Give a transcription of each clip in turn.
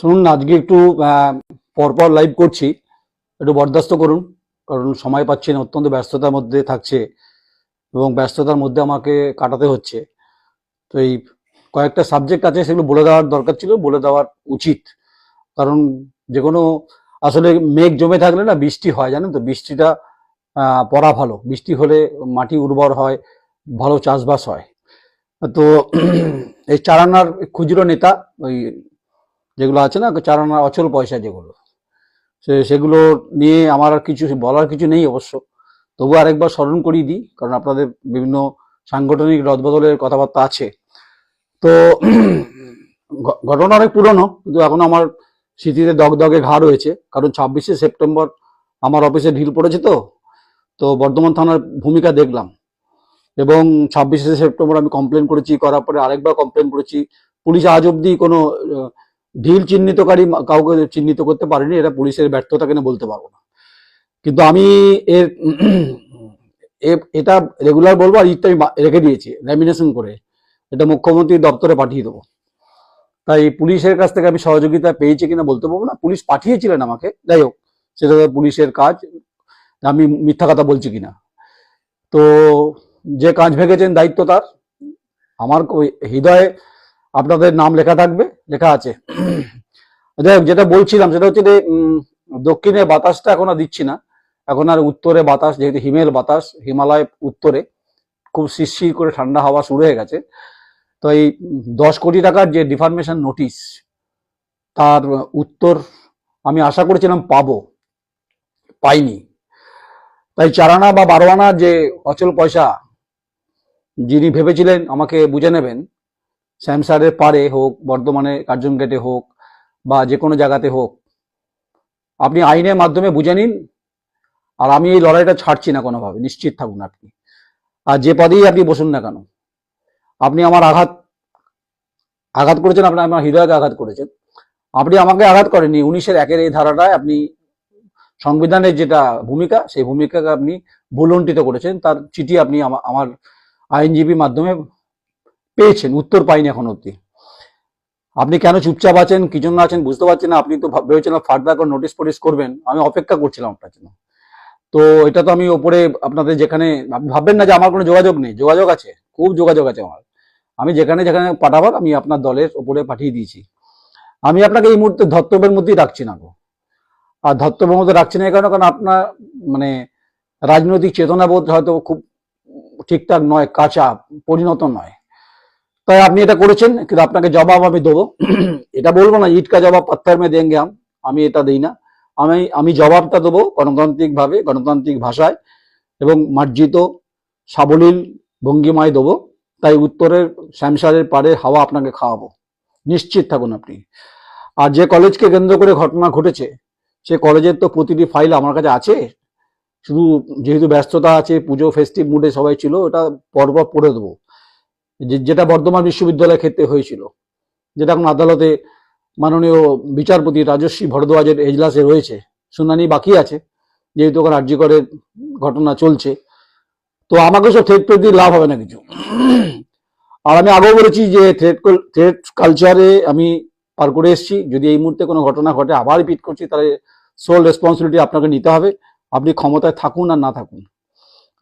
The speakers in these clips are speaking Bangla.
শুনুন আজকে একটু পরপর লাইভ করছি। একটু বরদাস্ত করুন, কারণ সময় পাচ্ছি না, অত্যন্ত ব্যস্ততার মধ্যে থাকছে এবং ব্যস্ততার মধ্যে আমাকে কাটাতে হচ্ছে। তো এই কয়েকটা সাবজেক্ট আছে, সেগুলো বলে দেওয়ার দরকার ছিল, বলে দেওয়ার উচিত। কারণ যে কোনো আসলে মেঘ জমে থাকলে না বৃষ্টি হয়, জানেন তো? বৃষ্টিটা পড়া ভালো। বৃষ্টি হলে মাটি উর্বর হয়, ভালো চাষবাস হয়। তো এই চারানার খুচরো নেতা, ওই যেগুলো আছে না চারানা অচল পয়সা যেগুলো, সে, সেগুলো নিয়ে আমার আর কিছু বলার কিছু নেই অবশ্য। তবু আরেকবার স্মরণ করিয়ে দিই, কারণ আপনাদের বিভিন্ন সাংগঠনিক রদবদলের কথাবার্তা আছে। তো ঘটনা অনেক পুরনো, কিন্তু এখন আমার স্মৃতিতে দগদগে ঘা রয়েছে। কারণ ছাব্বিশে সেপ্টেম্বর আমার অফিসে ঢিল পড়েছে তো তো বর্ধমান থানার ভূমিকা দেখলাম। এবং ছাব্বিশে সেপ্টেম্বর আমি কমপ্লেন করেছি, করার পরে আরেকবার কমপ্লেন করেছি। পুলিশ আজ অব্দি কোনো ঢিল চিহ্নিতকারী কাউকে চিহ্নিত করতে পারেনি, এটা পুলিশের ব্যর্থতা কেন বলতে পারব না। কিন্তু আমি এর এটা রেগুলার বলব, আর ইটটা আমি রেখে দিয়েছি ল্যামিনেশন করে। এটা মুখ্যমন্ত্রী দপ্তরে পাঠিয়ে দেবো। তাই পুলিশের কাছ থেকে আমি সহযোগিতা পেয়েছি কিনা বলতে পারব না। পুলিশ পাঠিয়েছিলেন আমাকে, যাই হোক, সেটা পুলিশের কাজ, আমি মিথ্যা কথা বলছি কিনা। তো যে কাজ ভেঙেছেন দায়িত্ব তার। আমার হৃদয়ে আপনাদের নাম লেখা থাকবে, লেখা আছে। যাই যেটা বলছিলাম সেটা হচ্ছে যে দক্ষিণে বাতাসটা এখন আর দিচ্ছি না। এখন আর উত্তরে বাতাস, যেহেতু হিমেল বাতাস, হিমালয় উত্তরে, খুব শিরশির করে ঠান্ডা হাওয়া শুরু হয়ে গেছে। তো এই দশ কোটি টাকার যে ডিফার্মেশন নোটিশ, তার উত্তর আমি আশা করেছিলাম পাবো, পাইনি। তাই চারানা বা বারো আনা যে অচল পয়সা, যিনি ভেবেছিলেন আমাকে বুঝে নেবেন স্যামসারের পারে হোক, বর্ধমানে কার্জন গেটে হোক, বা যে কোনো জায়গাতে হোক, আপনি আইনের মাধ্যমে বুঝে নিন। আর আমি এই লড়াইটা ছাড়ছি না কোনোভাবে, নিশ্চিত থাকুন আপনি। আর যে পদেই আপনি বসুন না কেন, আপনি আমার আঘাত আঘাত করেছেন, আপনি আমার হৃদয়কে আঘাত করেছেন। আপনি আমাকে আঘাত করেননি, উনিশের একের এই ধারাটায় আপনি সংবিধানের যেটা ভূমিকা, সেই ভূমিকাকে আপনি ভুলণ্ঠিত করেছেন। তার চিঠি আপনি আমার আইনজীবীর মাধ্যমে পেয়েছেন, উত্তর পাইনি এখন অব্দি আপনি কেন চুপচাপ আছেন, কি জন্য আছেন বুঝতে পারছেন না, আপনি তো ভাব- ভেবেছিলাম ফার্দার করে নোটিশ ফোটিস করবেন, আমি অপেক্ষা করছিলাম আপনার জন্য। তো এটা তো আমি ওপরে আপনাদের যেখানে ভাববেন না যে আমার কোনো যোগাযোগ নেই, যোগাযোগ আছে, খুব যোগাযোগ আছে আমার। আমি যেখানে যেখানে পাঠাবার, আমি আপনার দলের ওপরে পাঠিয়ে দিয়েছি। আমি আপনাকে এই মুহূর্তে ধর্তব্যের মধ্যেই রাখছি না গো। আর ধর্তব্যের মধ্যে রাখছি না এই কারণে, কারণ আপনার মানে রাজনৈতিক চেতনাবোধ হয়তো খুব ঠিকঠাক নয়, কাঁচা, পরিণত নয়। তাই আপনি এটা করেছেন, কিন্তু আপনাকে জবাব আমি দেবো। এটা বলব না, ইটকা জবাব পাত্থার মে দেঙ্গে আম, আমি এটা দিই না। আমি আমি জবাবটা দেবো গণতান্ত্রিক ভাবে গণতান্ত্রিক ভাষায়, এবং মার্জিত, সাবলীল, ভঙ্গিমায় দেবো। তাই উত্তরের, শ্যামসারের পারে হাওয়া আপনাকে খাওয়াবো। নিশ্চিত থাকুন আপনি। আর যে কলেজকে কেন্দ্র করে ঘটনা ঘটেছে, সে কলেজের তো প্রতিটি ফাইল আমার কাছে আছে। শুধু যেহেতু ব্যস্ততা আছে, পুজো ফেস্টিভ মুডে সবাই ছিল, ওটা পরপর পড়ে দেবো। যেটা বর্ধমান বিশ্ববিদ্যালয়ের ক্ষেত্রে হয়েছিল, যেটা এখন আদালতে মাননীয় বিচারপতি রাজস্বী ভরদ্বাজের এজলাসে রয়েছে, শুনানি বাকি আছে, যেহেতু ওখানে আর্যিকরের ঘটনা চলছে। তো আমাকে সব থ্রেট করে দিয়ে লাভ হবে না কিছু। আর আমি আগেও বলেছি যে থ্রেট থ্রেট কালচারে আমি পার করে এসেছি। যদি এই মুহূর্তে কোনো ঘটনা ঘটে, আবার রিপিট করছি, তাহলে সোল রেসপন্সিবিলিটি আপনাকে নিতে হবে। আপনি ক্ষমতায় থাকুন আর না থাকুন।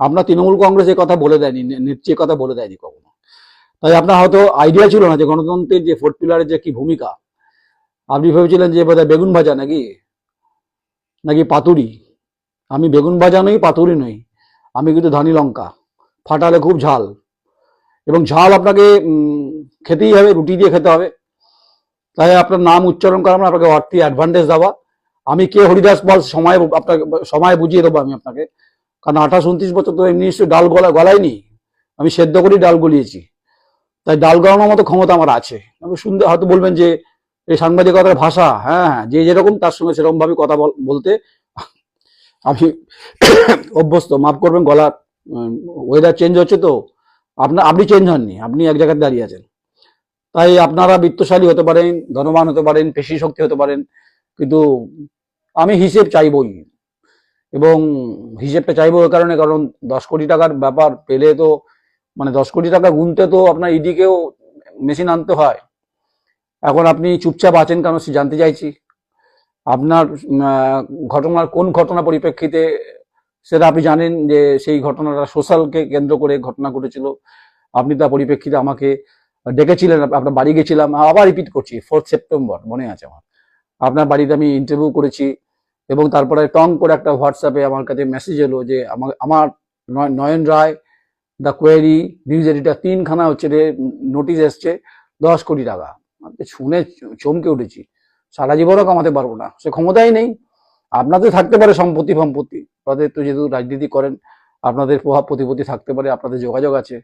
আপনার তৃণমূল কংগ্রেস এই কথা বলে দেয়নি নেত্রী কথা বলে দেয়নি কখনো। তাই আপনার হয়তো আইডিয়া ছিল না যে গণতন্ত্রের যে ফোর্থ পিলারের যে কি ভূমিকা। আপনি ভেবেছিলেন যে বোধহয় বেগুন ভাজা নাকি? নাকি পাতুরি? আমি বেগুন ভাজা নই, পাতুরি নই। আমি কিন্তু ধানি লঙ্কা। ফাটালে খুব ঝাল। এবং ঝাল আপনাকে খেতেই হবে, রুটি দিয়ে খেতে হবে। তাই আপনার নাম উচ্চারণ করা মানে আপনাকে অর্থী অ্যাডভান্টেজ দেওয়া। আমি কে হরিদাস পাল সময় আপনাকে, সময় বুঝিয়ে দেবো আমি আপনাকে। কারণ আঠাশ, উনত্রিশ বছর তো এমনি নিশ্চয়ই ডাল গলা গলায়নি। আমি সেদ্ধ করেই ডাল গলিয়েছি। তাই ডাল গলানোর মতো ক্ষমতা আমার আছে। শুনতে হয়তো বলবেন যে এই সাংবাদিকতার ভাষা হ্যাঁ হ্যাঁ যে যেরকম তার সঙ্গে সেরকম ভাবে কথা বল- বলতে আমি অভ্যস্ত। মাফ করবেন, গলা ওয়েদার চেঞ্জ হচ্ছে তো। আপনার আপনি চেঞ্জ হননি, আপনি এক জায়গায় দাঁড়িয়ে আছেন। তাই আপনারা বিত্তশালী হতে পারেন, ধনবান হতে পারেন পেশি শক্তি হতে পারেন, কিন্তু আমি হিসেব চাইবই। এবং হিসেবটা চাইব ওই কারণে, কারণ দশ কোটি টাকার ব্যাপার পেলে তো মানে দশ কোটি টাকা গুনতে তো আপনার ইডিকেও মেশিন আনতে হয়। এখন আপনি চুপচাপ আছেন কেন সে জানতে চাইছি। আপনার ঘটনার কোন ঘটনা পরিপ্রেক্ষিতে সেটা আপনি জানেন যে সেই ঘটনাটা সোশ্যালকে কেন্দ্র করে ঘটনা ঘটেছিল। আপনি তার পরিপ্রেক্ষিতে আমাকে ডেকেছিলেন আপনার বাড়ি গেছিলাম, আবার রিপিট করছি ফোর্থ সেপ্টেম্বর মনে আছে আমার। আপনার বাড়িতে আমি ইন্টারভিউ করেছি এবং তারপরে টং করে একটা হোয়াটসঅ্যাপে আমার কাছে মেসেজ এলো যে আমার আমার নয়- Nayan Roy the query news editor তিনখানা হচ্ছে রে নোটিশ এসছে, দশ কোটি টাকা। শুনে চমকে উঠেছি। সারা জীবনও কামাতে পারব না। সে ক্ষমতাই নেই। আপনাদের থাকতে পারে সম্পত্তি সম্পত্তি। আপনাদের তো যেহেতু রাজনীতি করেন, আপনাদের প্রভাব প্রতিপত্তি থাকতে পারে, আপনাদের যোগাযোগ আছে।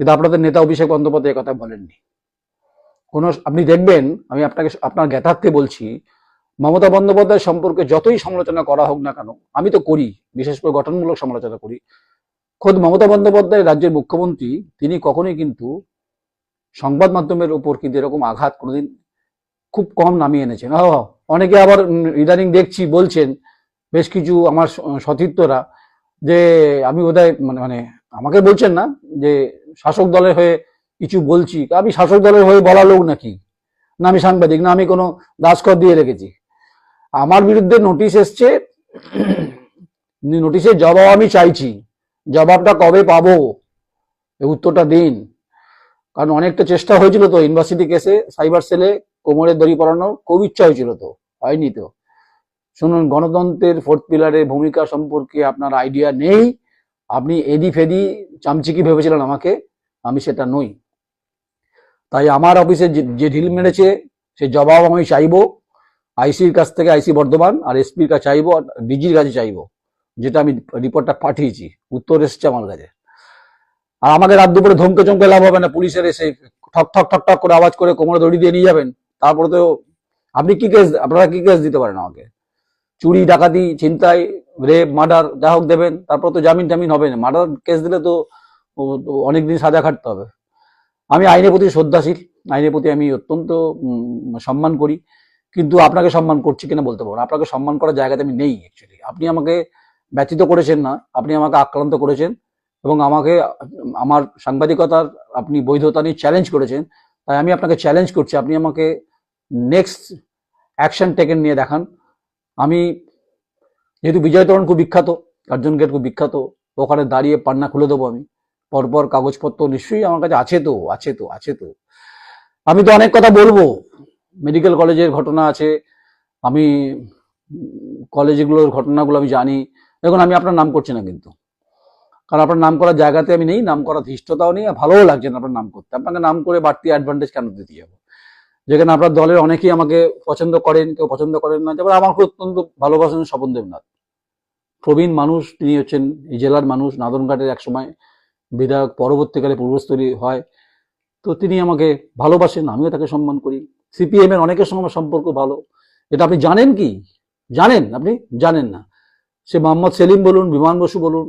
কিন্তু আপনাদের নেতা অভিষেক বন্দ্যোপাধ্যায় কথা বলেননি। কোনো আপনি দেখবেন, আমি আপনাকে আপনার জ্ঞাতার্থে বলছি, মমতা বন্দ্যোপাধ্যায় সম্পর্কে যতই সমালোচনা করা হোক না কেন, আমি তো করি, বিশেষ করে গঠনমূলক সমালোচনা করি খোদ মমতা বন্দ্যোপাধ্যায় রাজ্যের মুখ্যমন্ত্রী, তিনি কখনোই কিন্তু সংবাদ মাধ্যমের উপর কিন্তু এরকম আঘাত কোনোদিন খুব কম নামিয়ে এনেছেন। অনেকে আবার ইদানিং দেখছি, বলছেন, বেশ কিছু আমার সতীর্থরা যে আমি বোধহয় মানে মানে আমাকে বলছেন না যে শাসক দলের হয়ে কিছু বলছি। আমি শাসক দলের হয়ে বলা লোক নাকি? না আমি সাংবাদিক, না আমি কোনো দাসকর দিয়ে রেখেছি। আমার বিরুদ্ধে নোটিশ এসছে নোটিশের জবাব আমি চাইছি। জবাবটা কবে পাবো? উত্তরটা দিন। কারণ অনেকটা চেষ্টা হয়েছিল তো ইউনিভার্সিটি কেসে সাইবার সেলে কোমরের দড়ি পড়ানোর খুব ইচ্ছা হয়েছিল তো, হয়নি তো। শুনুন, গণতন্ত্রের ফোর্থ পিলারের ভূমিকা সম্পর্কে আপনার আইডিয়া নেই। আপনি এদি ফেদি চামচিকি ভেবেছিলেন আমাকে, আমি সেটা নই। তাই আমার অফিসে যে ঢিল মেরেছে, সে জবাব আমি চাইব। আইসির কাছ থেকে আইসি বর্ধমান, আর এসপির কাছে চাইব, আর ডিজির কাছে চাইব। যেটা আমি রিপোর্টটা পাঠিয়েছি। উত্তর এসছে আমার কাছে। আর আমাকে রাত দুপুরে ধমকে চমকে লাভ হবে না। পুলিশের এসে ঠক ঠক ঠক ঠক করে আওয়াজ করে কোমরে দড়ি দিয়ে নিয়ে যাবেন। তারপরে তো আপনি কি কেস আপনারা কি কেস দিতে পারেন আমাকে? চুরি, ডাকাতি, ছিনতাই রেপ মার্ডার যা হোক দেবেন। তারপর তো জামিন টামিন হবে না। মার্ডার কেস দিলে তো অনেকদিন সাজা খাটতে হবে। আমি আইনের প্রতি শ্রদ্ধাশীল। আইনের প্রতি আমি অত্যন্ত সম্মান করি। কিন্তু আপনাকে সম্মান করছি কিনা বলতে পারব আপনাকে সম্মান করার জায়গাতে আমি নেই অ্যাকচুয়ালি আপনি আমাকে ব্যতীত করেছেন না, আপনি আমাকে আক্রান্ত করেছেন এবং আমাকে, আমার সাংবাদিকতার আপনি বৈধতা নিয়ে চ্যালেঞ্জ করেছেন, তাই আমি আপনাকে চ্যালেঞ্জ করছি, আপনি আমাকে নেক্সট অ্যাকশন টেকেন নিয়ে দেখান। আমি যেহেতু বিজয় তরণ খুব বিখ্যাত কার্জন গেট খুব বিখ্যাত, ওখানে দাঁড়িয়ে পান্না খুলে দেবো আমি, পরপর কাগজপত্র নিশ্চয়ই আমার কাছে আছে তো আছে তো আছে তো। আমি তো অনেক কথা বলব মেডিকেল কলেজের ঘটনা আছে, আমি কলেজগুলোর ঘটনাগুলো আমি জানি দেখুন, আমি আপনার নাম করছি না কিন্তু। কারণ আপনার নাম করার জায়গাতে আমি নেই নাম করার ধৃষ্টতাও নেই, আর ভালোও লাগছে না আপনার নাম করতে। আপনাকে নাম করে বাড়তি অ্যাডভান্টেজ কেন দিতে যাব? যেখানে আপনার দলের অনেকেই আমাকে পছন্দ করেন, কেউ পছন্দ করেন না। যেমন আমার অত্যন্ত ভালোবাসেন স্বপন দেবনাথ। প্রবীণ মানুষ, তিনি হচ্ছেন এই জেলার মানুষ, নাদনঘাটের এক সময় বিধায়ক, পরবর্তীকালে পূর্বস্থলী হয়। তো তিনি আমাকে ভালোবাসেন, আমিও তাকে সম্মান করি। সিপিএম এর অনেকের সঙ্গে সম্পর্ক ভালো। এটা আপনি জানেন কি? জানেন? আপনি জানেন না। সে মোহাম্মদ সেলিম বলুন, বিমান বসু বলুন,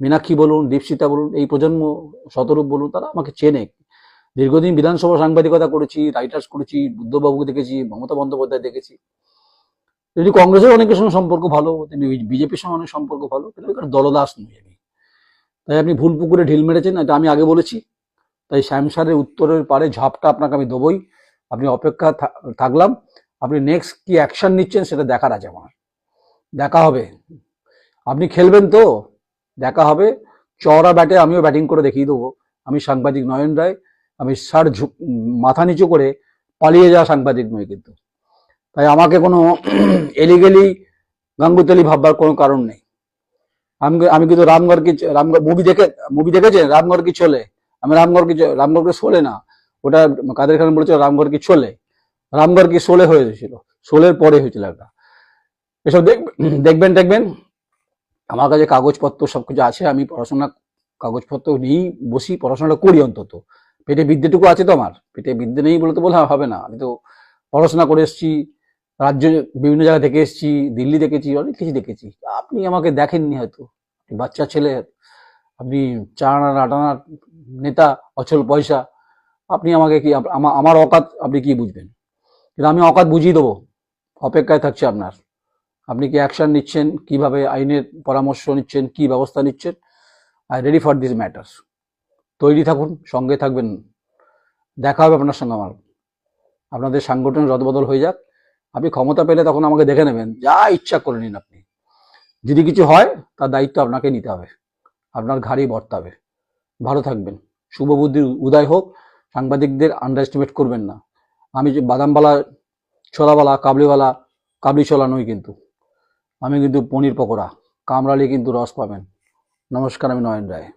মীনাক্ষী বলুন, দীপশিতা বলুন, এই প্রজন্ম শতরূপ বলুন, তারা আমাকে চেনে। দীর্ঘদিন বিধানসভা সাংবাদিকতা করেছি রাইটার্স করেছি, বুদ্ধবাবুকে দেখেছি, মমতা বন্দ্যোপাধ্যায় দেখেছি। যদি কংগ্রেসের অনেকের সঙ্গে সম্পর্ক ভালো বিজেপির সঙ্গে অনেক সম্পর্ক ভালো, কিন্তু দলদাস নই আমি। তাই আপনি ভুল পুকুরে ঢিল মেরেছেন, এটা আমি আগে বলেছি। তাই শ্যামসারের উত্তরের পারে ঝাপটা আপনাকে আমি দেবই। আপনি অপেক্ষা থাকলাম। আপনি নেক্সট কি অ্যাকশন নিচ্ছেন সেটা দেখার আছে আমার। দেখা হবে। আপনি খেলবেন তো? দেখা হবে। চওড়া ব্যাটে আমিও ব্যাটিং করে দেখিয়ে দেবো। আমি সাংবাদিক নয়ন রায়, আমি সার মাথা নিচু করে পালিয়ে যাওয়া সাংবাদিক নই কিন্তু। তাই আমাকে কোনো এলিগেলি গাঙ্গুতলি ভাববার কোনো কারণ নেই। আমি আমি কিন্তু রামগড় কি, রামগড় মুভি দেখে মুভি দেখেছেন? রামগড় কি চলে? আমি রামগড় কি রামগড় কি চলে না? ওটা কাদের খান বলেছিল, রামগড় কি চলে? রামগড় কি শোলে হয়েছিল? শোলের পরে হয়েছিল একটা এসব দেখবেন দেখবেন। আমার কাছে কাগজপত্র সব কিছু আছে, আমি পড়াশোনা, কাগজপত্র নিয়েই বসি, পড়াশোনাটা করি অন্তত। পেটে বিদ্যেটুকু আছে তো আমার? পেটে বিদ্যে নেই বলে তো বলে হবে না। আমি তো পড়াশোনা করে এসেছি, রাজ্য, বিভিন্ন জায়গা থেকে এসেছি, দিল্লি দেখেছি, অনেক কিছু দেখেছি। আপনি আমাকে দেখেননি হয়তো। বাচ্চা ছেলে, আপনি চার আনার আট আনার নেতা, অচল পয়সা, আপনি আমাকে কি আমার অকাত আপনি কি বুঝবেন? কিন্তু আমি অকাত বুঝিয়ে দেবো। অপেক্ষায় থাকছে আপনার। আপনি কি অ্যাকশন নিচ্ছেন? কীভাবে আইনের পরামর্শ নিচ্ছেন? কি ব্যবস্থা নিচ্ছেন? I ready for this matters তৈরি থাকুন, সঙ্গে থাকবেন। দেখা হবে আপনার সঙ্গে আমার। আপনাদের সাংগঠনিক রদবদল হয়ে যাক। আপনি ক্ষমতা পেলে তখন আমাকে দেখে নেবেন। যা ইচ্ছা করে নিন আপনি। যদি কিছু হয়, তার দায়িত্ব আপনাকে নিতে হবে। আপনার ঘাড়েই বর্তাবে ভালো থাকবেন। শুভ বুদ্ধির উদয় হোক। সাংবাদিকদের আন্ডার এস্টিমেট করবেন না। আমি যে বাদামবালা ছোলাওয়ালা কাবলিওয়ালা, কাবলি ছোলা নই কিন্তু। আমি কিন্তু পনির পকোড়া। কামড়ালে কিন্তু রস পাবেন। নমস্কার আমি নয়ন রায়।